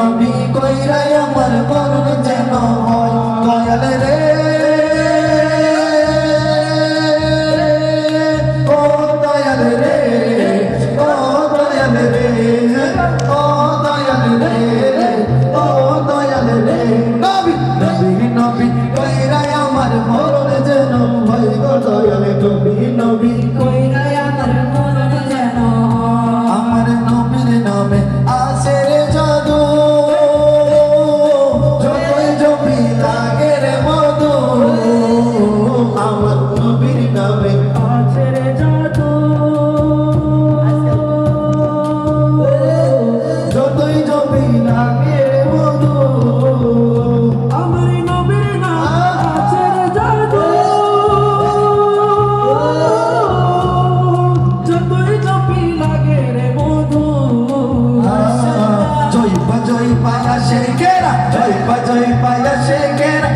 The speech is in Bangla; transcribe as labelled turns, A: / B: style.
A: নবী কইরাই আমার মরণ যেন হয়। দয়াল রে। ও দয়াল রে। ও দয়াল রে। ও দয়াল রে। ও দয়াল রে। নবী নবী নবী কইরাই আমার মরণ যেন হয় দয়াল। জয় পায়া শেখেরা জয় পা জয় পায়া শেখেরা